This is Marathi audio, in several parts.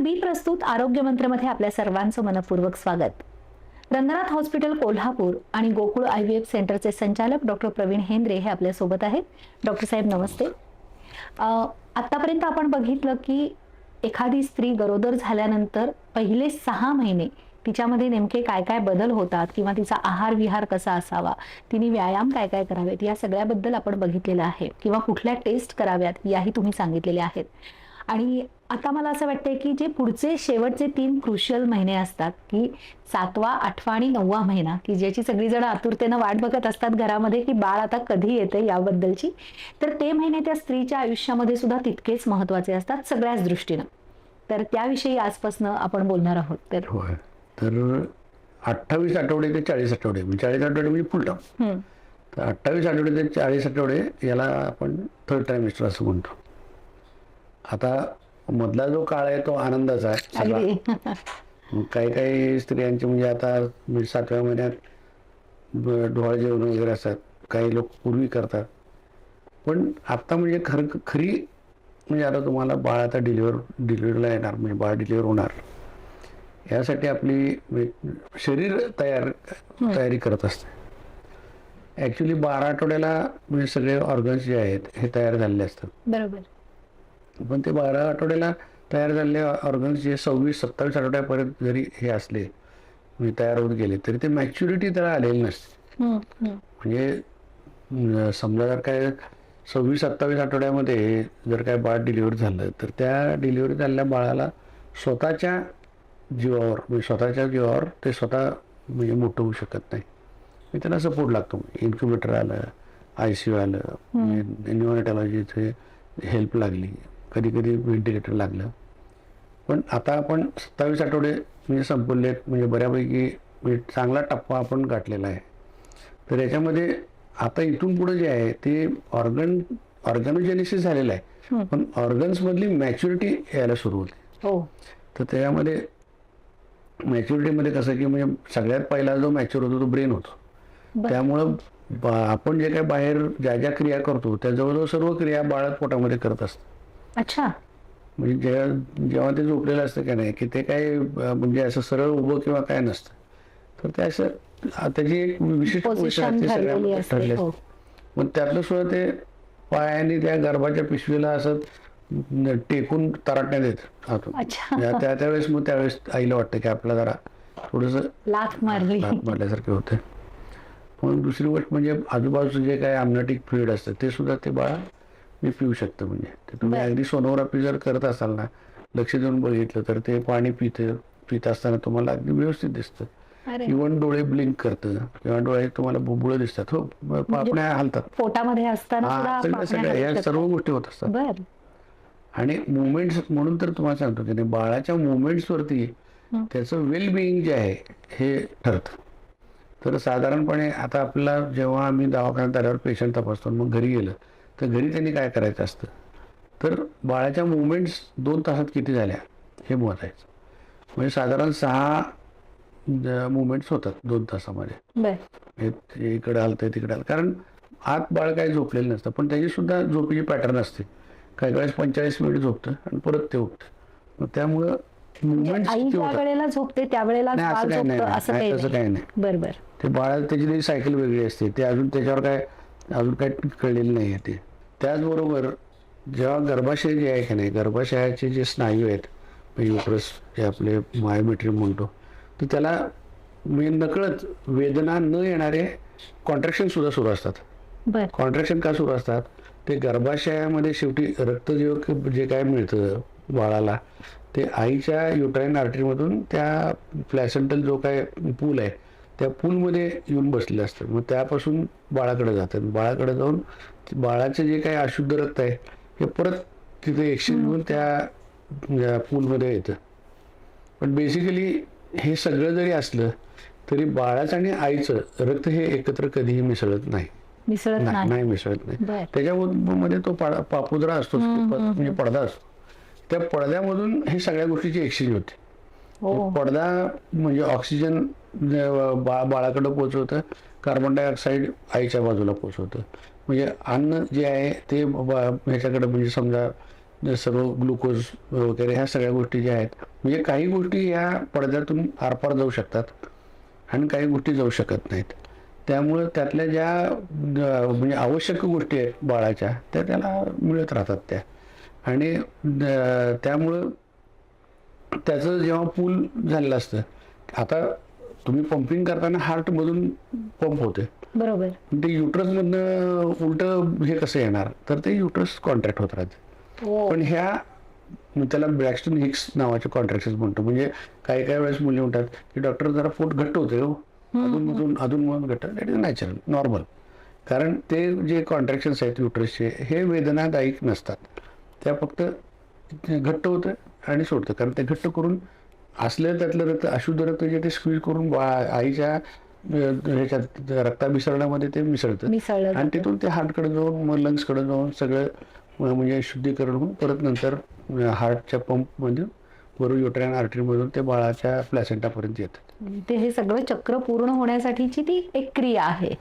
बी प्रस्तुत आरोग्य मंत्रमध्ये आपल्या सर्वांचं मनपूर्वक स्वागत. रंगनाथ हॉस्पिटल कोल्हापूर आणि गोकुळ आय व्ही एफ सेंटरचे संचालक डॉक्टर प्रवीण हेंद्रे हे आपल्यासोबत आहेत. डॉक्टर साहेब नमस्ते. आतापर्यंत आपण बघितलं की एखादी स्त्री गरोदर झाल्यानंतर पहिले सहा महिने तिच्यामध्ये नेमके काय काय बदल होतात किंवा तिचा आहार विहार कसा असावा तिने व्यायाम काय काय करावेत या सगळ्याबद्दल आपण बघितलेलं आहे किंवा कुठल्या टेस्ट कराव्यात याही तुम्ही सांगितलेल्या आहेत. आणि आता मला असं वाटतंय की जे पुढचे शेवटचे तीन क्रुशियल महिने असतात की सातवा आठवा आणि नववा महिना की ज्याची सगळीजण आतुरतेनं वाट बघत असतात घरामध्ये की बाळ आता कधी येते याबद्दलची तर ते महिने त्या स्त्रीच्या आयुष्यामध्ये सुद्धा तितकेच महत्त्वाचे असतात सगळ्याच दृष्टीनं. तर त्याविषयी आजपासून आपण बोलणार आहोत तर होय. तर अठ्ठावीस आठवडे ते चाळीस आठवडे म्हणजे चाळीस आठवडे म्हणजे फुल तर अठ्ठावीस आठवडे ते चाळीस आठवडे याला आपण थर्ड ट्रायमिस्टर असं म्हणतो. आता मधला जो काळ आहे तो आनंदाचा आहे सगळा. काही काही स्त्रियांचे म्हणजे आता म्हणजे सातव्या महिन्यात डोहाळे जेवण वगैरे असतात. काही लोक पूर्वी करतात. पण आता म्हणजे खरं खरी म्हणजे आता तुम्हाला बाळ आता डिलिव्हर डिलिव्हरीला येणार म्हणजे बाळ डिलिव्हर होणार. यासाठी आपली शरीर तयार तयारी करत असते. ॲक्च्युली बारा आठवड्याला म्हणजे सगळे ऑर्गन्स जे आहेत हे तयार झालेले असतात. बरोबर. पण ते बारा आठवड्याला तयार झालेले ऑर्गन्स जे सव्वीस सत्तावीस आठवड्यापर्यंत जरी हे असले म्हणजे तयार होत गेले तरी ते मॅच्युरिटी त्याला आलेली नसते. म्हणजे समजा जर काय सव्वीस सत्तावीस आठवड्यामध्ये जर काय बाळ डिलिव्हर झालं तर त्या डिलिव्हरी झालेल्या बाळाला स्वतःच्या जीवावर म्हणजे स्वतःच्या जीवावर ते स्वतः म्हणजे मोठं होऊ शकत नाही. मग त्याला सपोर्ट लागतो. इन्क्युबेटर आलं आय सी यू आलं न्यूरोटॉलॉजीचे हेल्प लागली. कधी कधी व्हेंटिलेटर लागलं. पण आता आपण सत्तावीस आठवडे म्हणजे संपवलेत म्हणजे बऱ्यापैकी म्हणजे चांगला टप्पा आपण गाठलेला आहे. तर याच्यामध्ये आता इथून पुढे जे आहे ते ऑर्गन ऑर्गॅनोजेनेसिस झालेलं आहे. पण ऑर्गन्स मधली मॅच्युरिटी यायला सुरू होते. हो. तर त्यामध्ये मॅच्युरिटीमध्ये कसं की म्हणजे सगळ्यात पहिला जो मॅच्युअर होतो तो ब्रेन होतो. त्यामुळं आपण जे काय बाहेर ज्या ज्या क्रिया करतो त्या जवळजवळ सर्व क्रिया बाळात पोटामध्ये करत असतं अच्छा म्हणजे जेव्हा जेव्हा ते झोपलेलं असतं का नाही की ते काय म्हणजे असं सरळ उभं किंवा काय नसतं तर ते असं त्याची एक विशिष्ट पोझिशन ठरली हो. मग त्यातलं सुद्धा ते पायाने त्या गर्भाच्या पिशवीला असं टेकून तराटण्यात येत आतून. अच्छा. त्या त्या- त्यावेळेस मग त्यावेळेस आईला वाटतं की आपला जरा थोडस लाथ मारली मारल्यासारखे होते पण दुसरी गोष्ट म्हणजे आजूबाजूचं जे काय आमनाटिक फ्लुइड असतं ते सुद्धा ते बाळा मी पिऊ शकतं म्हणजे. तुम्ही. अगदी सोनोग्राफी जर करत असाल ना लक्ष देऊन बघितलं तर ते पाणी पितं पित असताना तुम्हाला अगदी व्यवस्थित दिसतं. इव्हन डोळे ब्लिंक करतं किंवा डोळे तुम्हाला बुबुळ दिसतात हो. ब- पापण्या हालतात. पोटामध्ये असताना सगळ्या या सर्व. गोष्टी होत असतात. आणि मुवमेंट्स म्हणून तर तुम्हाला सांगतो की बाळाच्या मुवमेंट्स वरती. त्याचं वेल बिईंग जे आहे हे ठरतं. तर साधारणपणे आता आपल्याला जेव्हा आम्ही दवाखान्यात आल्यावर पेशंट तपासतो मग घरी गेलं. तर घरी त्यांनी काय करायचं असतं? तर बाळाच्या मुवमेंट्स दोन तासात किती झाल्या? हे मोजायचं. म्हणजे साधारण सहा मुवमेंट्स होतात दोन तासामध्ये. इकडे आलं तिकडे आलं कारण आत बाळ काही झोपलेलं नसतं. पण त्याची सुद्धा झोपेची पॅटर्न असते. काही वेळेस पंचेचाळीस मिनिट झोपतं आणि परत ते उठतं. त्यामुळं मुवमेंट वेळेला झोपते त्यावेळेला नाही असं काही ते बाळा त्याची तरी सायकल वेगळी असते. ते अजून त्याच्यावर काय अजून काय कळलेलं नाही ते. त्याचबरोबर जेव्हा गर्भाशय जे आहे की नाही गर्भाशयाचे जे स्नायू आहेत युट्रस जे आपले मायोमेट्री म्हणतो तर त्याला म्हणजे नकळत वेदना न येणारे कॉन्ट्रॅक्शन सुद्धा सुरू असतात. कॉन्ट्रॅक्शन का सुरू असतात? ते गर्भाशयामध्ये शेवटी रक्त जे जे काय मिळतं बाळाला ते आईच्या युट्राईन आर्टरीमधून त्या प्लॅसेंटल जो काय पूल आहे त्या पूलमध्ये येऊन बसलेलं असतं. मग त्यापासून बाळाकडे जातात बाळाकडे जाऊन बाळाचं जे काही अशुद्ध रक्त आहे हे परत तिथे एक्सचेंज होऊन त्या पूलमध्ये येतं. पण बेसिकली हे सगळं जरी असलं तरी बाळाचं आणि आईचं रक्त हे एकत्र कधीही मिसळत नाही. मिसळत नाही मिसळत नाही. त्याच्यामध्ये तो पापुद्रा असतो म्हणजे पडदा असतो. त्या पडद्यामधून हे सगळ्या गोष्टीची एक्सचेंज होते. हो. पडदा म्हणजे ऑक्सिजन बाळाकडे पोहोचवतं. कार्बन डायऑक्साईड आईच्या बाजूला पोचवतं म्हणजे अन्न जे आहे ते बा- ह्याच्याकडे म्हणजे समजा सर्व ग्लुकोज वगैरे ह्या सगळ्या गोष्टी ज्या आहेत म्हणजे काही गोष्टी ह्या पडद्यातून आरपार जाऊ शकतात आणि काही गोष्टी जाऊ शकत नाहीत. त्यामुळं त्यातल्या ज्या म्हणजे आवश्यक गोष्टी आहेत बाळाच्या त्या त्याला मिळत राहतात त्या. आणि त्यामुळं त्याचं जेव्हा पूल झालेलं असतं आता तुम्ही पंपिंग करताना हार्टमधून पंप होते. बरोबर. ते युट्रसमधनं उलट हे कसं येणार? तर ते युट्रस कॉन्ट्रॅक्ट होत राहते. हो. पण ह्या त्याला ब्रॅक्स्टन हिक्स नावाचे कॉन्ट्रॅक्शन म्हणतो. म्हणजे काही काही वेळेस मुली म्हणतात की डॉक्टर जरा पोट घट्ट होते हो. अधूनमधून अधूनमधून घट्ट. दॅट इज नॅचरल नॉर्मल कारण ते जे कॉन्ट्रॅक्शन्स आहेत युट्रसचे हे वेदनादायक नसतात. त्या फक्त घट्ट होतं आणि सोडतं. कारण ते घट्ट करून असलं त्यातलं रक्त अशुद्ध रक्त जे ते स्क्वीज करून आईच्या ह्याच्यात रक्ताभिसरणामध्ये ते मिसळतं. आणि. तिथून ते हार्टकडे जाऊन मग लंग्सकडे जाऊन सगळं म्हणजे शुद्धीकरण होऊन परत नंतर हार्टच्या पंपमधून वरून युट्रायन आर्टरीमधून ते बाळाच्या प्लॅसेंटापर्यंत येतात. ते हे सगळं चक्र पूर्ण होण्यासाठीची ती एक क्रिया आहे.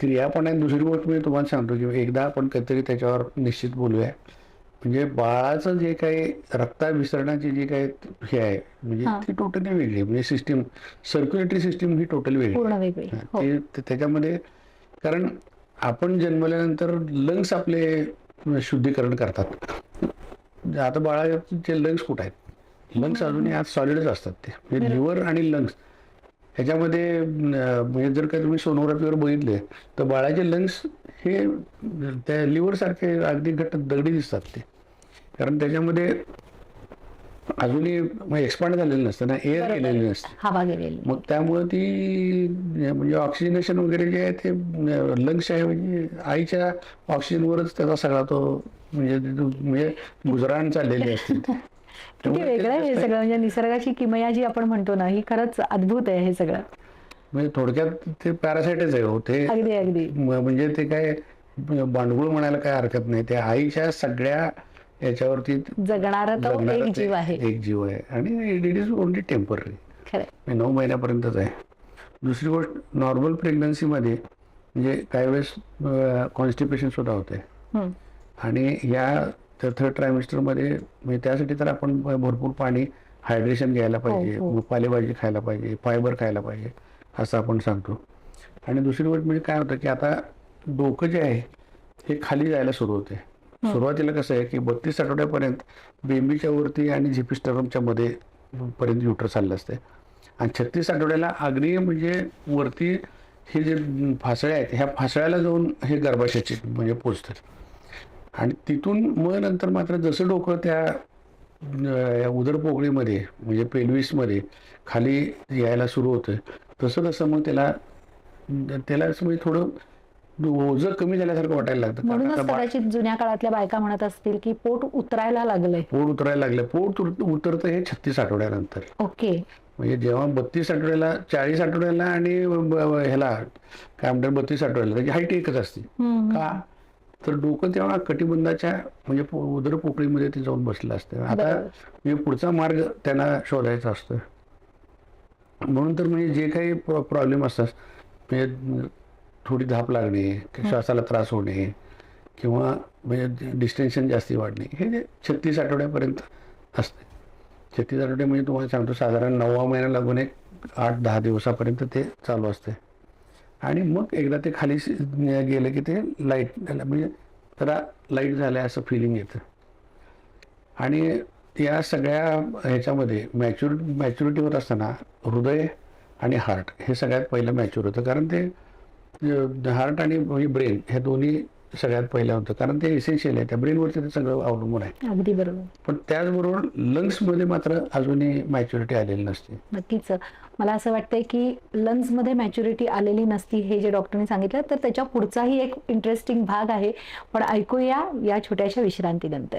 क्रिया पण आहे. दुसरी गोष्ट मी तुम्हाला सांगतो की एकदा आपण काहीतरी त्याच्यावर निश्चित बोलूया. म्हणजे बाळाचं जे काही रक्ताभिसरणाची जी काही हे आहे म्हणजे. ती टोटली वेगळी म्हणजे सिस्टीम सर्क्युलेटरी सिस्टीम ही टोटली वेगळी हो ते ते- त्याच्यामध्ये कारण आपण जन्मल्यानंतर लंग्स आपले शुद्धीकरण करतात. आता बाळाचे लंग्स कुठं आहेत? लंग्स अजूनही आज सॉलिडच असतात ते. म्हणजे लिव्हर आणि लंग्स ह्याच्यामध्ये अं, म्हणजे जर का तुम्ही सोनोग्राफीवर बघितले तर बाळाचे लंग्स हे त्या लिव्हर सारखे अगदी घट्ट दगडी दिसतात ते. कारण त्याच्यामध्ये अजूनही एक्सपांड झालेलं नसतं ना एअर. केलेलं नसतं. हवा गेलेली. मग त्यामुळं ती म्हणजे ऑक्सिजनेशन वगैरे जे आहे ते लंग्स आहे म्हणजे आईच्या ऑक्सिजनवरच त्याचा सगळा तो म्हणजे म्हणजे गुजराण चाललेली असते. किती वेगळं आहे हे सगळं. म्हणजे निसर्गाची किमया जी आपण म्हणतो ना ही खरंच अद्भुत आहे हे सगळं. म्हणजे थोडक्यात ते पॅरासाइटच आहे हो. ते अगदी अगदी. म्हणजे ते काय भांडवल म्हणायला काय हरकत नाही. ते आईच्या सगळ्या याच्यावरती जगणारा तो जगणारा एक जीव आहे. एक जीव आहे. आणि इट इज ओनली टेंपररी खरं नऊ महिन्यापर्यंतच आहे. दुसरी गोष्ट नॉर्मल प्रेग्नन्सीमध्ये म्हणजे काही वेळेस कॉन्स्टिपेशन सुद्धा होते. आणि या थर्ड ट्रायमिस्टरमध्ये म्हणजे त्यासाठी तर आपण भरपूर पाणी हायड्रेशन घ्यायला पाहिजे हो. पालेभाजी खायला पाहिजे फायबर खायला पाहिजे असं आपण सांगतो. आणि दुसरी गोष्ट म्हणजे काय होतं की आता डोकं जे आहे हे खाली जायला सुरू होते. सुरुवातीला कसं आहे की बत्तीस आठवड्यापर्यंत बेंबीच्या वरती आणि झिपिस्टरमच्या मध्ये पर्यंत युटर चाललं असते. आणि छत्तीस आठवड्याला अग्नी म्हणजे वरती हे जे फासळ्या आहेत ह्या फासळ्याला जाऊन हे गर्भाशयाचे म्हणजे पोचतात. आणि तिथून मग नंतर मात्र जसं डोकं त्या अं, उदर पोकळीमध्ये म्हणजे पेल्विसमध्ये खाली यायला सुरू होतं तसं तसं मग त्याला त्याला असं म्हणजे थोडं ओझं कमी झाल्यासारखं वाटायला लागतं. कारण म्हणूनच आता बा- कदाचित जुन्या काळातल्या बायका म्हणत असतील की पोट उतरायला लागलंय. पोट उतरायला लागलं पोट उत- उतरतं हे छत्तीस आठवड्यानंतर. ओके. म्हणजे जेव्हा बत्तीस आठवड्याला चाळीस आठवड्याला आणि ब- ब- ह्याला काय म्हणतात बत्तीस आठवड्याला त्याची हाईट एकच असते. हम्म. का? तर डोकं तेव्हा कटिबंधाच्या म्हणजे पो- उदर पोकळीमध्ये ते जाऊन बसलं असतं. आता बरोबर. म्हणजे पुढचा मार्ग त्यांना शोधायचा असतो. म्हणून तर म्हणजे जे काही प्रॉब्लेम असतात म्हणजे थोडी धाप लागणे श्वासाला त्रास होणे किंवा म्हणजे डिस्टेन्शन जास्ती वाढणे हे जे छत्तीस आठवड्यापर्यंत असते. छत्तीस आठवडे म्हणजे तुम्हाला सांगतो साधारण नववा महिना लागून एक आठ दहा दिवसापर्यंत ते चालू असते. आणि मग एकदा ते खाली गेलं की ते लाइट म्हणजे जरा लाइट झालं असं फिलिंग येतं. आणि या सगळ्या ह्याच्यामध्ये मॅच्युर मॅच्युरिटी होत असताना हृदय आणि हार्ट हे सगळ्यात पहिलं मॅच्युर होतं. कारण ते हार्ट आणि ब्रेन हे दोन्ही सगळ्यात पहिलं होतं. कारण ते इसेन्शियल आहे. त्या ब्रेनवरती ते सगळं अवलंबून आहे. अगदी बरोबर. पण त्याचबरोबर लंग्समध्ये मात्र अजूनही मॅच्युरिटी आलेली नसते. नक्कीच. मला असं वाटतंय की लंग्समध्ये मॅच्युरिटी आलेली नसती हे जे डॉक्टरने सांगितलं तर त्याच्या पुढचाही एक इंटरेस्टिंग भाग आहे. पण ऐकूया या छोट्याशा विश्रांतीनंतर.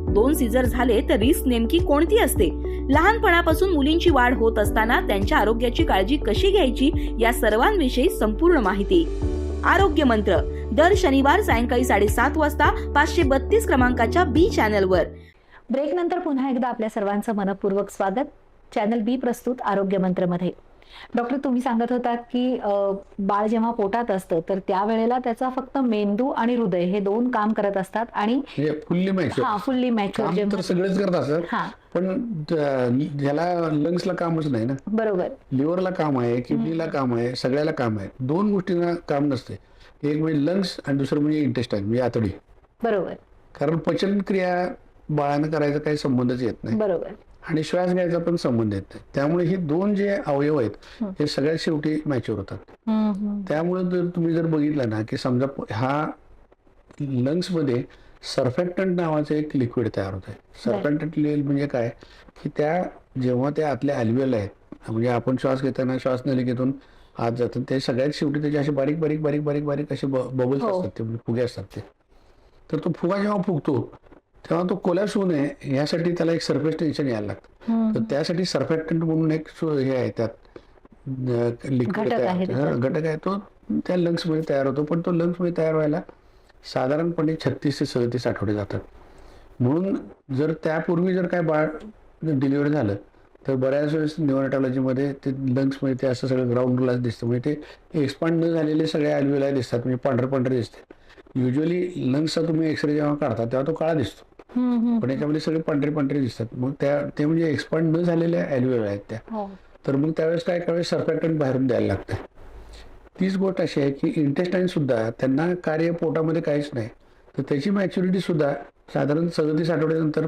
दोन सीझर झाले तर रिस्क नेमकी कोणती असते? लहानपणापासून मुलींची वाढ होत असताना त्यांच्या आरोग्याची काळजी कशी घ्यायची या सर्वांविषयी संपूर्ण माहिती. आरोग्य मंत्र दर शनिवार सायंकाळी साडेसात वाजता पाचशे बत्तीस क्रमांकाच्या बी चॅनलवर ब्रेक नंतर पुन्हा एकदा आपल्या सर्वांचं मनपूर्वक स्वागत. चॅनल बी प्रस्तुत आरोग्य मंत्रमध्ये. डॉक्टर तुम्ही सांगत होता की बाळ जेव्हा पोटात असतं तर त्यावेळेला त्याचा फक्त मेंदू आणि हृदय हे दोन काम करत असतात आणि फुल्ली मॅच्युअर हा फुल्ली मॅच्युअर सगळेच करत असतात हा. पण ज्याला लंग्सला कामच नाही ना. बरोबर. लिव्हरला काम आहे किडनीला काम आहे सगळ्याला काम आहे. दोन गोष्टींना काम नसते. एक म्हणजे लंग्स आणि दुसरं म्हणजे इंटेस्टाईन म्हणजे आतडी. बरोबर. कारण पचनक्रिया बाळानं करायचा काही संबंधच येत नाही. बरोबर. आणि श्वास घ्यायचा पण संबंध येत नाही त्यामुळे हे दोन जे अवयव आहेत हे. सगळ्यात शेवटी मॅच्युअर होतात. त्यामुळे जर तुम्ही जर बघितलं ना की समजा हा लंग्समध्ये सर्फॅक्टंट नावाचं एक लिक्विड तयार होत आहे सर्फॅक्टंट म्हणजे काय? की त्या जेव्हा त्या आतल्या अल्व्हियल आहेत म्हणजे आपण श्वास घेताना श्वास नलिकेतून आत जातात ते सगळ्यात शेवटी त्याचे असे बारीक बारीक बारीक बारीक बारीक असे बबल्स हो. असतात ते म्हणजे फुगे असतात ते. तर तो फुगा जेव्हा फुगतो तेव्हा तो कोलॅप्स होऊ नये यासाठी त्याला एक सरफेस टेन्शन यायला लागतं. तर त्यासाठी सर्फॅक्टंट म्हणून एक हे आहे त्यात लिक्विड घटक आहे तो त्या lungs मध्ये तयार होतो. पण तो lungs मध्ये तयार व्हायला साधारणपणे छत्तीस ते सदतीस आठवडे जातात. म्हणून जर त्यापूर्वी जर काय बाळ डिलिव्हरी झालं तर बऱ्याच वेळेस न्यूरोटॉलॉजीमध्ये ते लंग्समध्ये ते असं सगळं ग्राउंडला दिसतं. म्हणजे ते एक्सपांड न झालेले सगळे अल्व्हिलाई दिसतात. म्हणजे पांढरे पांढरे दिसते युजली लंग्सचा तुम्ही एक्सरे जेव्हा काढता तेव्हा तो काळा दिसतो. पण याच्यामध्ये सगळे पांढरे पांढरे दिसतात. मग त्या ते म्हणजे एक्सपांड न झालेल्या अल्व्हिलाई आहेत त्या. हो. तर मग त्यावेळेस काय करावे? सर्फॅक्टंट बाहेरून द्यायला लागतं तीच गोष्ट अशी आहे की इंटेस्टाईन सुद्धा त्यांना कार्य पोटामध्ये काहीच नाही. तर त्याची मॅच्युरिटी सुद्धा साधारण सदतीस आठवड्यानंतर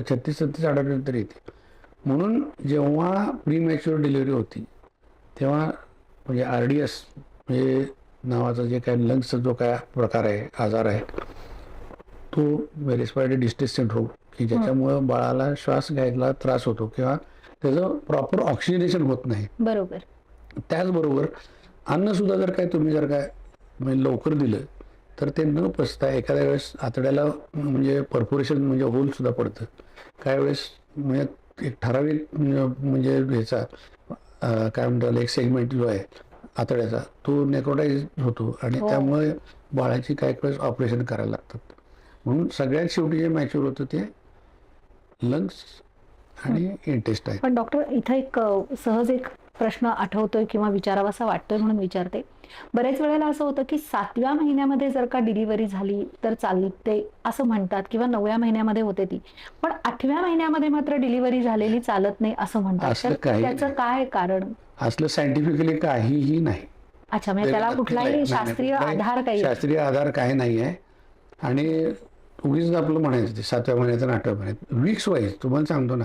छत्तीस सत्तीस आठवड्यानंतर येते. म्हणून जेव्हा प्री मॅच्युअर डिलिव्हरी होती तेव्हा म्हणजे आर डी एस म्हणजे नावाचा जे काय लंग्सचा जो काय प्रकार आहे आजार आहे तो रेस्पिरेटरी डिस्ट्रेस सिंड्रोम की ज्याच्यामुळं बाळाला श्वास घ्यायला त्रास होतो किंवा त्याचं प्रॉपर ऑक्सिजनेशन होत नाही. बरोबर. त्याचबरोबर अन्न सुद्धा जर काय तुम्ही जर काय म्हणजे लवकर दिलं तर ते न पचता एखाद्या वेळेस आतड्याला म्हणजे परफोरेशन म्हणजे होल सुद्धा पडतं. काही वेळेस म्हणजे एक ठराविक म्हणजे ह्याचा काय म्हणतात एक सेगमेंट जो आहे आतड्याचा तो नेक्रोटाईज होतो आणि हो. त्यामुळे बाळाची काही वेळेस ऑपरेशन करायला लागतात. म्हणून सगळ्यात शेवटी जे मॅच्युअर होतं ते लंग्स आणि इंटेस्ट आहे पण डॉक्टर इथं एक सहज एक प्रश्न आठवतोय किंवा विचारावासा वाटतोय म्हणून विचारते. बरेच वेळेला असं होतं की सातव्या महिन्यामध्ये जर का डिलिव्हरी झाली तर चालते असं म्हणतात किंवा नवव्या महिन्यामध्ये होते ती. पण आठव्या महिन्यामध्ये मात्र डिलिव्हरी झालेली चालत नाही असं म्हणतात. त्याचं काय कारण? असलं सायंटिफिकली काहीही नाही. अच्छा म्हणजे त्याला कुठलाही शास्त्रीय आधार काही शास्त्रीय आधार काही नाही आहे आणि उगीच आपलं म्हणायचं ते सातव्या महिन्यात आणि आठव्या महिन्यात. वीक्स वाईज तुम्हाला सांगतो ना.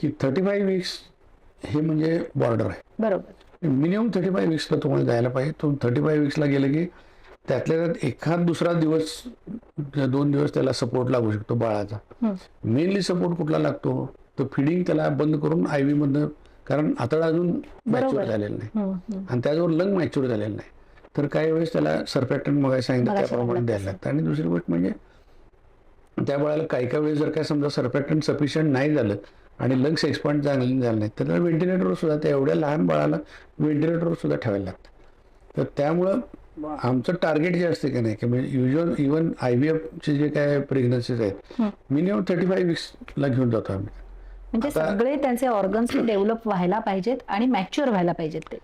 की थर्टी फाय वीक्स हे म्हणजे बॉर्डर आहे. बरोबर. मिनिमम थर्टी फाय वीक्सला तुम्हाला जायला पाहिजे. तो थर्टी फाय वीक्सला गेलं की त्यातल्या त्यात एखाद दुसरा दिवस दोन दिवस त्याला सपोर्ट लागू शकतो बाळाचा. मेनली सपोर्ट कुठला लागतो? तो फिडिंग त्याला बंद करून आय व्ही मधनं कारण आतडा अजून मॅच्युअर. झालेलं नाही. आणि त्याच्यावर लंग मॅच्युअर झालेलं नाही. तर काही वेळेस त्याला सर्फॅक्टंट मग सांगितलं त्याप्रमाणे द्यायला लागतं. आणि दुसरी गोष्ट म्हणजे त्या बाळाला काही काही वेळेस जर काय समजा सर्फॅक्टंट सफिशियंट नाही झालं आणि लंग्स एक्सपांड झालं झालं नाही तर व्हेंटिलेटरवर सुद्धा त्या एवढ्या लहान बाळाला व्हेंटिलेटरवर सुद्धा ठेवायला लागतं. तर त्यामुळं आमचं टार्गेट जे असते की नाही की म्हणजे युजल इवन आय व्ही एफचे जे काय प्रेग्नन्सीज आहेत. मिनिमम थर्टी फाय वीक्सला घेऊन जातो आम्ही. म्हणजे सगळे त्यांचे ऑर्गन्स डेव्हलप व्हायला पाहिजेत आणि मॅच्युअर व्हायला पाहिजेत ते.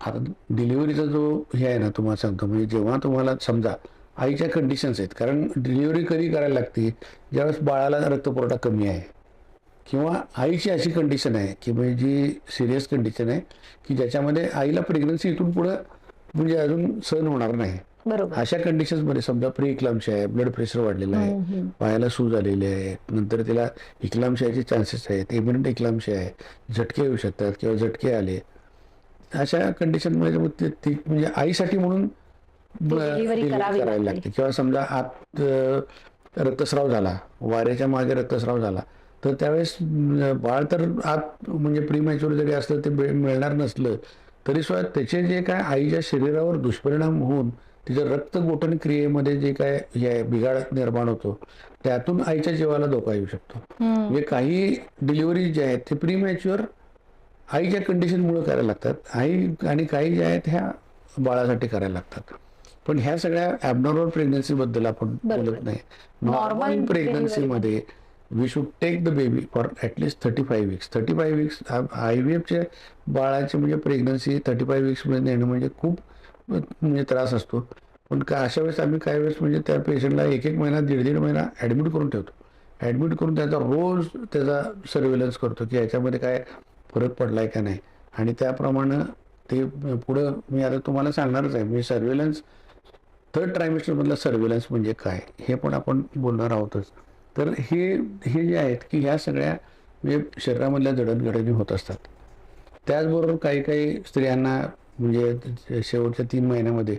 आता डिलिव्हरीचा जो हे आहे ना तुम्हाला सांगतो म्हणजे जेव्हा तुम्हाला समजा आईच्या कंडिशन्स आहेत. कारण डिलिव्हरी कधी करायला लागते? ज्यावेळेस बाळाला रक्तपुरवठा कमी आहे. किंवा आईची अशी कंडिशन आहे की म्हणजे जी सिरियस कंडिशन आहे की ज्याच्यामध्ये आईला प्रेग्नन्सी इथून पुढं म्हणजे अजून सहन होणार नाही. बरोबर. अशा कंडिशन्समध्ये समजा प्री इक्लामशी आहे ब्लड प्रेशर वाढलेलं आहे. पायाला सूज आलेली आहे. नंतर तिला इक्लामशियाचे चान्सेस आहेत. इमिनंट इक्लामशिया आहे. झटके येऊ शकतात किंवा झटके आले. अशा ते- ती म्हणजे आईसाठी म्हणून delivery करावी लागते. किंवा समजा आत रक्तस्राव झाला वाऱ्याच्या मागे रक्तस्राव झाला तर त्यावेळेस बाळ तर आत म्हणजे प्री मॅच्युअर जरी असलं ते मिळ- मिळणार नसलं तरी सुद्धा त्याचे जे काय आईच्या शरीरावर दुष्परिणाम होऊन तिचं रक्त गोठण क्रियेमध्ये जे काय हे बिघाड निर्माण होतो त्यातून आईच्या जीवाला धोका येऊ शकतो. म्हणजे काही डिलिव्हरी जे आहेत ते प्रीमॅच्युअर आईच्या कंडिशनमुळे करायला लागतात आई आणि काही जे आहेत ह्या बाळासाठी करायला लागतात पण ह्या सगळ्या ॲबनॉर्मल प्रेग्नन्सी बद्दल आपण. बोलत नाही. नॉर्मल प्रेग्नन्सी मध्ये we should take the baby for at least thirty five weeks thirty five weeks I V एफचे बाळाचे म्हणजे प्रेग्नन्सी थर्टी फाईव्ह वीक्समध्ये नेणं म्हणजे खूप म्हणजे त्रास असतो. पण का अशा वेळेस आम्ही काही वेळेस म्हणजे त्या पेशंटला एक एक महिना दीड दीड महिना ॲडमिट करून ठेवतो. ॲडमिट करून त्याचा रोज त्याचा सर्वेलन्स करतो की याच्यामध्ये काय फरक पडलाय का नाही. आणि त्याप्रमाणे ते पुढं मी आता तुम्हाला सांगणारच आहे. मी सर्वेलन्स थर्ड ट्रायमिस्टरमधला सर्वेलन्स म्हणजे काय? हे पण आपण बोलणार आहोतच. तर हे हे जे आहेत की ह्या सगळ्या म्हणजे शरीरामधल्या जडणघडणी होत असतात. त्याचबरोबर काही काही स्त्रियांना म्हणजे शेवटच्या तीन महिन्यामध्ये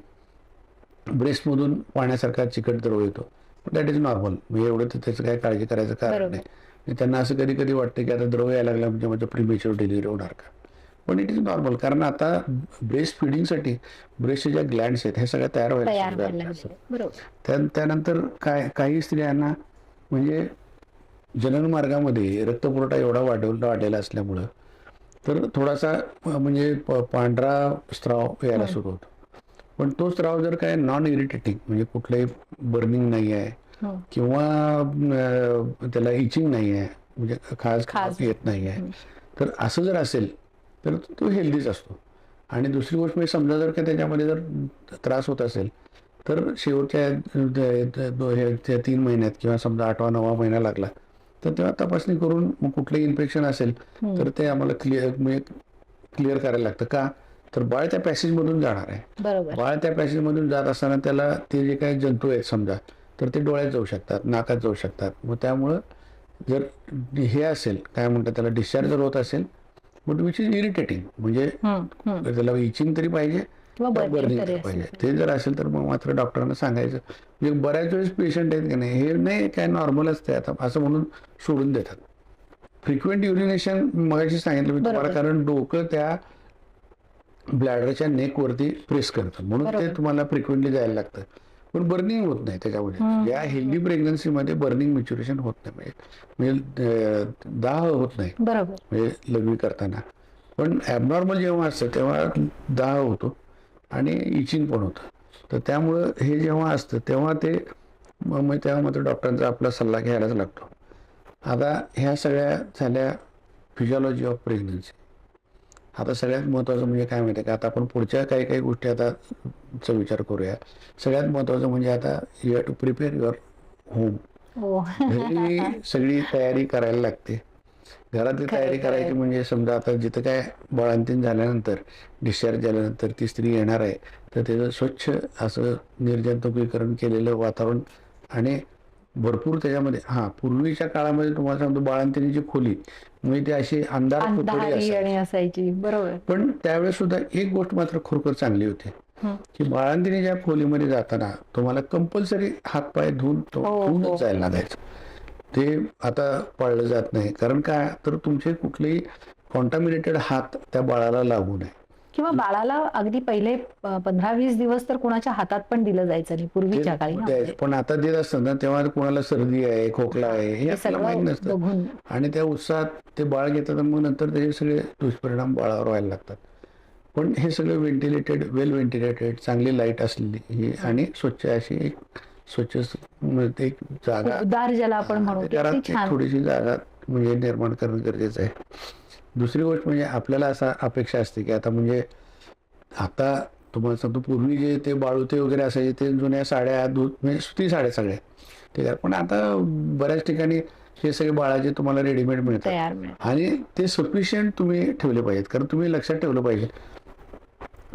ब्रेस्टमधून पाण्यासारखा चिकट द्रव येतो. दॅट इज नॉर्मल म्हणजे एवढं तर त्याचं काय काळजी करायचं कारण. नाही. त्यांना असं कधी कधी वाटतं की आता द्रव यायला लागला म्हणजे माझं प्रीमेच्युअर डिलिव्हरी होणार का? पण इट इज नॉर्मल कारण आता ब्रेस्ट फिडिंगसाठी ब्रेस्टच्या ज्या ग्लँड्स आहेत ह्या सगळ्या तयार व्हायला त्यानंतर काय काही स्त्रियांना म्हणजे जनन मार्गामध्ये रक्तपुरवठा एवढा वाढव वाढलेला असल्यामुळं तर थोडासा म्हणजे पांढरा स्त्राव यायला सुरू होतो. पण तो स्त्राव जर काय नॉन इरिटेटिंग म्हणजे कुठलंही बर्निंग नाही आहे. किंवा त्याला इचिंग नाही आहे म्हणजे खास खाज. येत नाही आहे तर असं जर असेल तर तो हेल्दीच असतो. आणि दुसरी गोष्ट म्हणजे समजा जर का त्याच्यामध्ये जर त्रास होत असेल तर शेवटच्या तीन महिन्यात किंवा समजा आठवा नववा महिना लागला तर तेव्हा तपासणी करून मग कुठलंही इन्फेक्शन असेल तर ते आम्हाला क्लिअर म्हणजे क्लिअर करायला लागतं. का? तर बाळ त्या पॅसेजमधून जाणार आहे. बाळ त्या पॅसेजमधून जात असताना त्याला ते जे काही जंतू आहेत समजा तर ते डोळ्यात जाऊ शकतात नाकात जाऊ शकतात. मग त्यामुळं जर हे असेल काय म्हणतात त्याला डिस्चार्ज जर होत असेल बट विच इज इरिटेटिंग म्हणजे. त्याला इचिंग तरी पाहिजे. पाहिजे ते जर असेल तर मग मात्र डॉक्टरांना सांगायचं म्हणजे बऱ्याच वेळेस पेशंट आहेत की नाही हे नाही काय नॉर्मल असते आता असं म्हणून सोडून देतात फ्रिक्वेंट युरिनेशन मगाशी सांगितलं मी तुम्हाला. कारण डोकं त्या ब्लॅडरच्या नेक वरती प्रेस करतं म्हणून ते. तुम्हाला फ्रिक्वेंटली जायला लागतं पण बर्निंग होत नाही त्याच्यामध्ये. या हेल्दी प्रेग्नन्सीमध्ये बर्निंग मॅच्युरेशन होत नाही. म्हणजे म्हणजे दाह होत नाही. बरोबर. म्हणजे लग्न करताना. पण ॲबनॉर्मल जेव्हा असतं तेव्हा दाह होतो आणि इचिंग पण होतं. तर त्यामुळं हे जेव्हा असतं तेव्हा ते मग तेव्हा मात्र डॉक्टरांचा आपला सल्ला घ्यायलाच लागतो. आता ह्या सगळ्या झाल्या फिजिओलॉजी ऑफ प्रेग्नन्सी आता सगळ्यात महत्त्वाचं म्हणजे काय माहिती आहे का? आता आपण पुढच्या काही काही गोष्टी आता चा विचार करूया. सगळ्यात महत्त्वाचं म्हणजे आता you have to prepare your home घरी सगळी तयारी करायला लागते. घरातली तयारी. करायची म्हणजे समजा आता जिथं काय बाळांतीन झाल्यानंतर डिस्चार्ज झाल्यानंतर ती स्त्री येणार आहे तर त्याचं स्वच्छ असं निर्जंतुकीकरण केलेलं वातावरण आणि भरपूर त्याच्यामध्ये हा पूर्वीच्या काळामध्ये तुम्हाला सांगतो बाळांतिनीची खोली म्हणजे ती अशी अंधार अंधारी असायची बरोबर पण त्यावेळेस सुद्धा एक गोष्ट मात्र खरोखर चांगली होती. की बाळांतिनी ज्या खोलीमध्ये जाताना तुम्हाला कंपल्सरी हातपाय धुवून हो, हो. धुवूनच जायला लागायचं ते आता पाळलं जात नाही कारण काय तर तुमचे कुठलेही कॉन्टामिनेटेड हात त्या बाळाला लागू नये किंवा बाळाला अगदी पहिले पंधरा वीस दिवस तर कोणाच्या हातात पण दिलं जायचं नाही पूर्वीच्या काळी. द्यायचं. पण आता देत असतात ना तेव्हा कोणाला सर्दी आहे खोकला आहे हे आपल्याला माहीत सगळं नसतं आणि त्या उत्साहात ते बाळ घेतात मग नंतर त्याचे सगळे दुष्परिणाम बाळावर व्हायला लागतात. पण हे सगळं व्हेंटिलेटेड वेल व्हेंटिलेटेड चांगली लाइट असलेली ही आणि स्वच्छ अशी एक स्वच्छ म्हणजे एक जागा. उदार ज्याला आपण म्हणू थोडीशी जागा म्हणजे निर्माण करणं गरजेचं आहे. दुसरी गोष्ट म्हणजे आपल्याला असा अपेक्षा असते की आता म्हणजे आता तुम्हाला सांगतो पूर्वी जे ते बाळुते वगैरे असायचे ते जुन्या साड्या दूध म्हणजे सुती साड्या सगळ्या. आहे पण आता बऱ्याच ठिकाणी हे सगळे बाळाचे तुम्हाला रेडीमेड मिळतात. आणि ते सफिशियंट तुम्ही ठेवले पाहिजेत. कारण तुम्ही लक्षात ठेवलं पाहिजे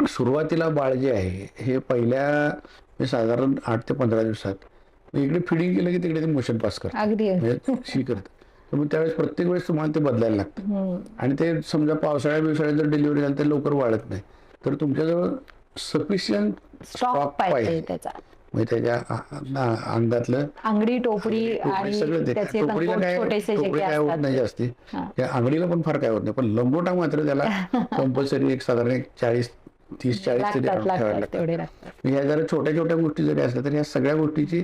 सुरुवातीला बाळ जे आहे हे पहिल्या म्हणजे साधारण आठ ते पंधरा दिवसात इकडे फिडिंग केलं की तिकडे ते मोशन पास करतं अगदी म्हणजे शी करतं तर मग त्यावेळेस प्रत्येक वेळेस तुम्हाला ते बदलायला लागतं. आणि ते समजा पावसाळ्या बिवसाळ्यात जर डिलिव्हरी झाली तर लवकर वाढत नाही. तर तुमच्याजवळ सफिशियंट स्टॉक पाहिजे त्याचा. म्हणजे त्याच्या अंगातलं अंगडी टोपडी सगळं ते. टोपडीला काय काय होत नाही जास्ती. त्या आंगडीला पण फार काय होत नाही. पण लंगोटा मात्र त्याला कंपल्सरी एक साधारण एक चाळीस तीस चाळीस तरी ठेवायला लागतात ह्या जरा छोट्या छोट्या गोष्टी जरी असल्या तरी ह्या सगळ्या गोष्टीची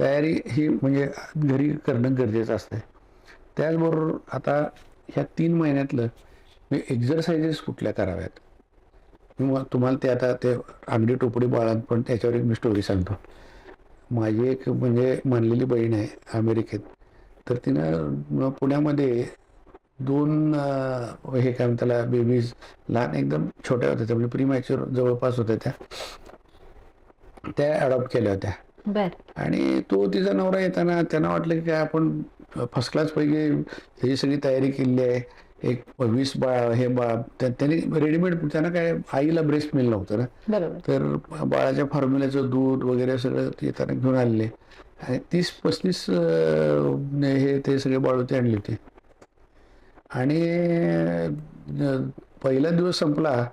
तयारी ही म्हणजे घरी करणं गरजेचं असतं त्याचबरोबर आता ह्या तीन महिन्यातलं मी एक्झरसाइजेस कुठल्या कराव्यात? मी तुम्हाला ते आता ते अंगडी टोपडी बाळात पण त्याच्यावर एक मी स्टोरी सांगतो. माझी एक म्हणजे मानलेली बहीण आहे अमेरिकेत. तर तिनं पुण्यामध्ये दोन हे काय त्याला बेबीज लहान एकदम छोट्या होत्या त्या म्हणजे प्री मॅच्युअर जवळपास होत्या त्या. त्या अडॉप्ट केल्या होत्या. आणि तो तिचा नवरा येताना त्यांना वाटलं की काय आपण फर्स्ट क्लास पैकी त्याची सगळी तयारी केलेली आहे. एक वीस बाळ हे बाळ त्या- त्यांनी रेडीमेड त्यांना काय आईला ब्रेस्ट मिल नव्हतं ना. तर बाळाच्या फॉर्म्युल्याचं दूध वगैरे सगळं ते येताना घेऊन आलेले. आणि तीस पस्तीस हे ते सगळे बाळू ते आणले होते. आणि पहिला दिवस संपला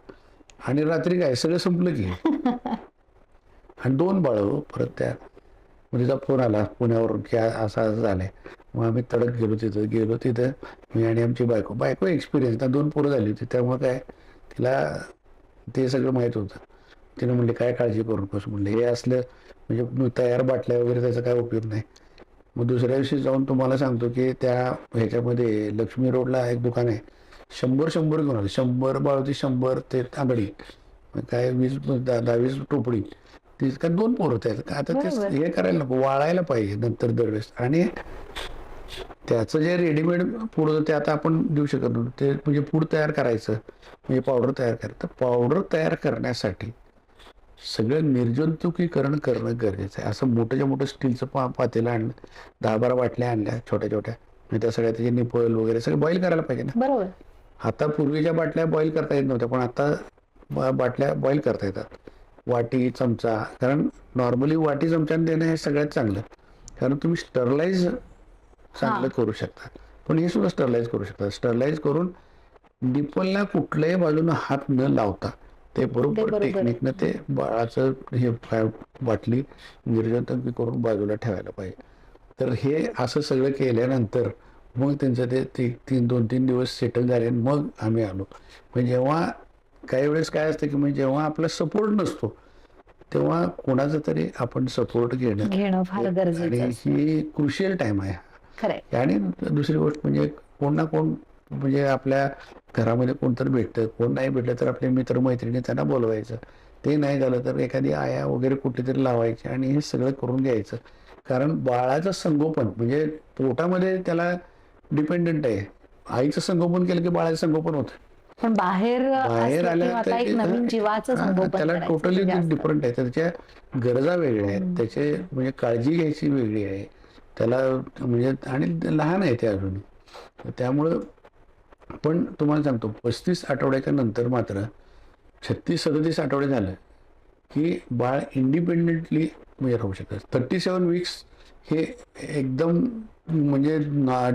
आणि रात्री काय सगळं संपलं की. आणि दोन बाळ परत त्या मुलीचा फोन आला पुण्यावरून की असं असं झालंय. मग आम्ही तडक गेलो तिथं. गेलो तिथं. मी आणि आमची बायको बायको एक्सपिरियन्स त्या दोन पोरं झाली होती. त्यामुळे काय तिला ते सगळं माहीत होतं. तिने म्हणले काय काळजी करू नकोस? म्हणले हे असलं म्हणजे तयार बाटल्या वगैरे त्याचा काय उपयोग नाही. मग दुसऱ्या दिवशी जाऊन तुम्हाला सांगतो की त्या ह्याच्यामध्ये लक्ष्मी रोडला एक दुकान आहे. शंभर शंभर घेऊन आले. शंभर बाळूती शंभर ते मग काय वीस दहा दहावीस टोपडी. ती काय दोन पोर होते आता ते. हे करायला नको. वाळायला पाहिजे नंतर दरवेळेस. आणि त्याचं जे रेडीमेड फूड होतं ते आता आपण देऊ शकत नव्हतं ते म्हणजे फूड तयार करायचं म्हणजे पावडर तयार करायचं. तर पावडर तयार करण्यासाठी सगळं निर्जंतुकीकरण करणं गरजेचं आहे. असं मोठ्याच्या मोठं स्टीलचं पा पातेलं आणलं दहा बारा बाटल्या आणल्या छोट्या छोट्या. म्हणजे त्या सगळ्या त्याचे निपल वगैरे सगळं बॉईल करायला पाहिजे ना. बरोबर. आता पूर्वीच्या बाटल्या बॉईल करता येत नव्हत्या पण आता बाटल्या बॉईल करता येतात. वाटी चमचा. कारण नॉर्मली वाटी चमच्याने देणं हे सगळ्यात चांगलं. कारण तुम्ही स्टरलाइज चांगलं करू शकता पण हे सुद्धा स्टरलाइज करू शकता स्टरलाइज करून निपलला कुठल्याही बाजूनं हात न लावता ते बरोबर. टेक्निकनं ते बाळाचं हे बाटली निर्जंतुकी करून बाजूला ठेवायला पाहिजे. तर हे असं सगळं केल्यानंतर मग त्यांचं ते ती- तीन दोन तीन दिवस सेटल झाले मग आम्ही आलो. म्हणजे जेव्हा काही वेळेस काय असतं की म्हणजे जेव्हा आपला सपोर्ट नसतो तेव्हा कोणाचा तरी आपण सपोर्ट घेणं घेणं फार आणि. ही क्रुशियल टाइम आहे. खरंय. आणि दुसरी गोष्ट म्हणजे कोण ना कोण म्हणजे आपल्या घरामध्ये कोणतरी भेटतं. कोण नाही भेटलं तर आपले मित्र मैत्रिणी त्यांना बोलवायचं. ते नाही झालं तर एखादी आया वगैरे कुठेतरी लावायची आणि हे सगळं करून घ्यायचं. कारण बाळाचं संगोपन म्हणजे पोटामध्ये त्याला डिपेंडंट आहे. आईचं संगोपन केलं की बाळाचं संगोपन होतं. पण बाहेर बाहेर त्याला टोटली म्हणजे. डिफरंट आहे. त्याच्या गरजा वेगळ्या आहेत. त्याचे म्हणजे काळजी घ्यायची वेगळी आहे. त्याला म्हणजे आणि लहान आहे ते अजून त्यामुळं पण तुम्हाला सांगतो पस्तीस आठवड्याच्या नंतर मात्र छत्तीस सदतीस आठवडे झालं की बाळ इंडिपेंडेंटली म्हणजे राहू शकतात थर्टी सेवन वीक्स हे एकदम म्हणजे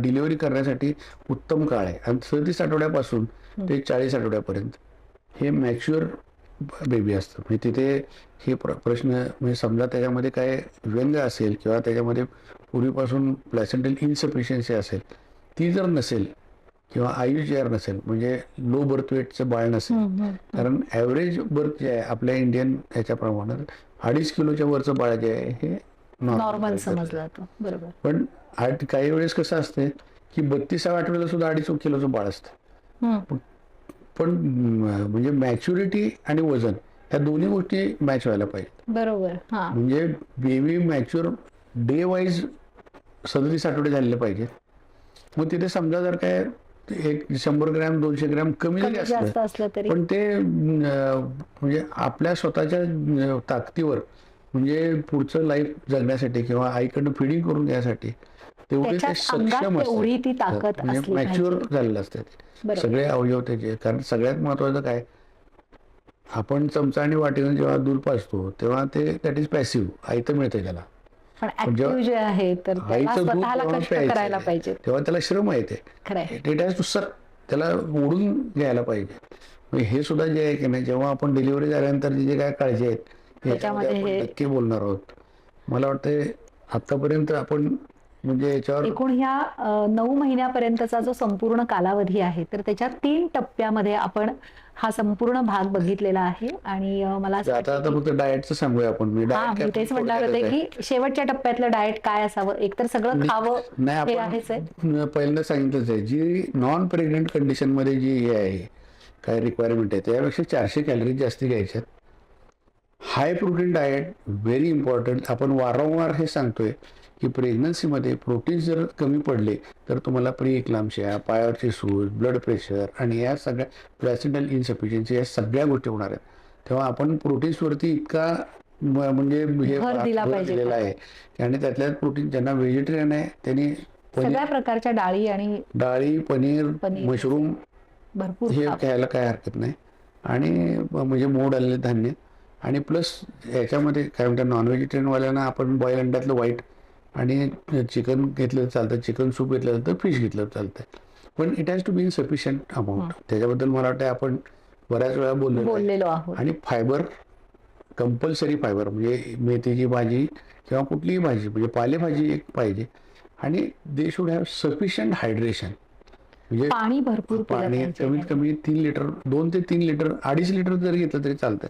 डिलिव्हरी करण्यासाठी उत्तम काळ आहे. आणि सदतीस आठवड्यापासून ते चाळीस आठवड्यापर्यंत हे मॅच्युअर बेबी असतं म्हणजे तिथे हे प्र प्रश्न म्हणजे समजा त्याच्यामध्ये काय व्यंग असेल किंवा त्याच्यामध्ये पूर्वीपासून प्लॅसेंटल इन्सफिशियन्सी असेल ती जर नसेल किंवा आयु जे आर नसेल म्हणजे लो बर्थ वेटचं बाळ नसेल. कारण ॲव्हरेज बर्थ जे आहे आपल्या इंडियन ह्याच्याप्रमाणे अडीच किलोच्या वरचं बाळ जे आहे हे नॉर्मल. समजलं जातं बरोबर पण आठ काही वेळेस कसं असते की बत्तीसाव्या आठवड्याला सुद्धा अडीच किलोचं बाळ असतं. पण म्हणजे मॅच्युरिटी आणि वजन ह्या दोन्ही गोष्टी मॅच व्हायला पाहिजे बरोबर हा. म्हणजे बेबी मॅच्युअर डे वाईज सदतीस आठवडे झालेले पाहिजे. मग तिथे समजा जर काय एक शंभर ग्रॅम दोनशे ग्रॅम कमी जरी असलं पण ते म्हणजे आपल्या स्वतःच्या ताकदीवर म्हणजे पुढचं लाईफ जगण्यासाठी किंवा आईकडनं फिडिंग करून घ्यायसाठी तेवढे ते सक्षम तेवढी ती ताकद असतात म्हणजे असली मॅच्युअर. झालेलं असते बरोबर. सगळे अवयव त्याचे. कारण सगळ्यात महत्वाचं काय? आपण चमचा आणि वाटीनं जेव्हा दूध पाजतो तेव्हा ते दॅट इज पॅसिव्ह आई तर मिळते त्याला. जे आहे तर करायला पाहिजे. तेव्हा त्याला श्रम आहे ते खरंय इट हॅज टू सर त्याला ओढून घ्यायला पाहिजे. म्हणजे हे सुद्धा जे आहे की नाही जेव्हा आपण डिलिव्हरी झाल्यानंतर जे काय काळजी आहेत नक्की बोलणार आहोत. मला वाटतं आतापर्यंत आपण म्हणजे याच्यावर एकूण ह्या नऊ महिन्यापर्यंतचा जो संपूर्ण कालावधी आहे तर त्याच्या तीन टप्प्यामध्ये आपण हा संपूर्ण भाग बघितलेला आहे. आणि मला असं आता वाटतं आता फक्त डाएटचं सांगूया आपण. मी हा diet मी काय तेच थोडक्यातच होते. की शेवटच्या टप्प्यातलं डाएट काय असावं? एकतर सगळं खावं नाही हे आहेच आहे. आपण पहिल्यांदा सांगितलंच आहे जी नॉन प्रेग्नंट कंडिशनमध्ये जी हे आहे काय रिक्वायरमेंट आहे त्यापेक्षा चारशे कॅलरीज जास्त घ्यायच्यात. High protein diet very important आपण वारंवार हे सांगतोय की प्रेग्नन्सीमध्ये प्रोटीन जर कमी पडले तर तुम्हाला प्री इक्लामशिया पायावरचे सूज ब्लड प्रेशर आणि या सगळ्या प्लॅसिडल इन्सफिशियन्सी या सगळ्या गोष्टी होणार आहेत तेव्हा आपण प्रोटीन्सवरती इतका म्हणजे हे. दिलेला आहे आणि त्यातल्या प्रोटीन ज्यांना व्हेजिटेरियन आहे त्यांनी सगळ्या प्रकारच्या डाळी आणि डाळी पनीर. मशरूम भरपूर हे. खायला काय हरकत नाही आणि म्हणजे मोड आलेले धान्य आणि प्लस ह्याच्यामध्ये काय म्हणतात नॉन व्हेजिटेरियनवाल्यांना आपण बॉईल अंड्यातलं व्हाईट आणि चिकन घेतलं तर चालतं चिकन सूप घेतलं तर फिश घेतलं तर चालतं पण it has to be in sufficient amount त्याच्याबद्दल मला वाटतं आपण बऱ्याच वेळा बोललो बोललेलो आहोत. आणि फायबर कंपल्सरी फायबर म्हणजे मेथीची भाजी किंवा कुठलीही भाजी म्हणजे पालेभाजी एक पाहिजे. आणि they should have sufficient hydration म्हणजे पाणी भरपूर पाणी. कमीत कमी तीन लिटर दोन ते तीन लिटर अडीच लिटर जरी घेतलं तरी चालतं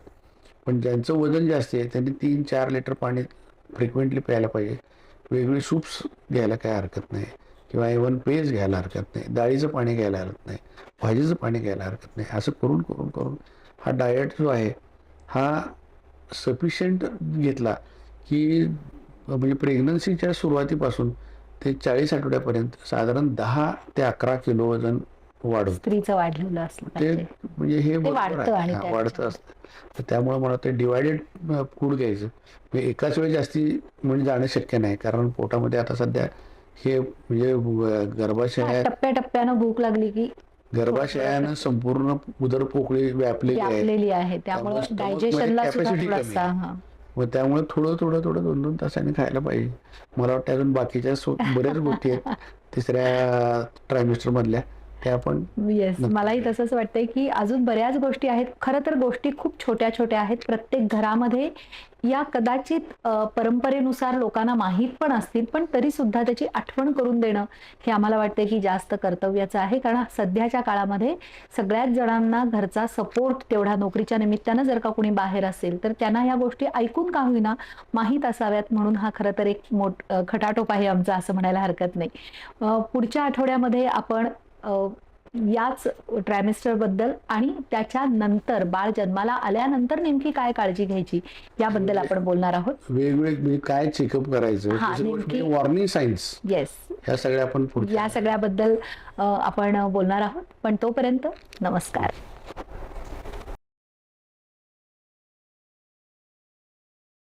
पण ज्यांचं वजन जास्त आहे त्यांनी तीन चार लिटर पाणी फ्रिक्वेंटली प्यायला पाहिजे. वेगळी सूप्स घ्यायला काय हरकत नाही. किंवा इव्हन पेज घ्यायला हरकत नाही. डाळीचं पाणी घ्यायला हरकत नाही. भाजीचं पाणी घ्यायला हरकत नाही. असं करून करून करून हा डाएट जो आहे हा सफिशियंट घेतला की म्हणजे प्रेग्नन्सीच्या सुरुवातीपासून ते चाळीस आठवड्यापर्यंत साधारण दहा ते अकरा किलो वजन स्त्रीचं वाढलेलं असलं ते म्हणजे हे वाढतं असतं. त्यामुळे मला ते डिवायडेड फूड घ्यायचं. म्हणजे एकाच वेळी जास्ती म्हणजे जाणं शक्य नाही. कारण पोटामध्ये आता सध्या हे म्हणजे गर्भाशयात टप्प्याटप्प्यानं भूक लागली की गर्भाशयानं संपूर्ण उदर पोकळी व्यापलेली आहे. त्यामुळे डायजेशनला कमी. हा. मग त्यामुळे थोडं थोडं थोडं दोन दोन तासांनी खायला पाहिजे. मला वाटतं अजून बाकीच्या बऱ्याच गोष्टी आहेत. तिसऱ्या ट्रायमिस्टर मधल्या. त्या आपण येस. मलाही तसंच वाटतंय की अजून बऱ्याच गोष्टी आहेत. खरं तर गोष्टी खूप छोट्या छोट्या आहेत. प्रत्येक घरामध्ये या कदाचित परंपरेनुसार लोकांना माहीत पण असतील पण तरी सुद्धा त्याची आठवण करून देणं हे आम्हाला वाटतं की जास्त कर्तव्याचं आहे. कारण सध्याच्या काळामध्ये सगळ्याच जणांना घरचा सपोर्ट तेवढा नोकरीच्या निमित्तानं जर का कोणी बाहेर असेल तर त्यांना या गोष्टी ऐकून का होईना माहीत असाव्यात. म्हणून हा खरं तर एक मोठ खटाटोप आहे आमचा असं म्हणायला हरकत नाही. पुढच्या आठवड्यामध्ये आपण याच ट्रायमेस्टरबद्दल आणि त्याच्या नंतर बाळ जन्माला आल्यानंतर नेमकी काय काळजी घ्यायची? याबद्दल आपण बोलणार आहोत. वेगवेगळे म्हणजे काय चेकअप करायचं नेमकी- वॉर्निंग सायन्स येस ह्या सगळ्या आपण या सगळ्याबद्दल आपण बोलणार आहोत. पण तोपर्यंत नमस्कार.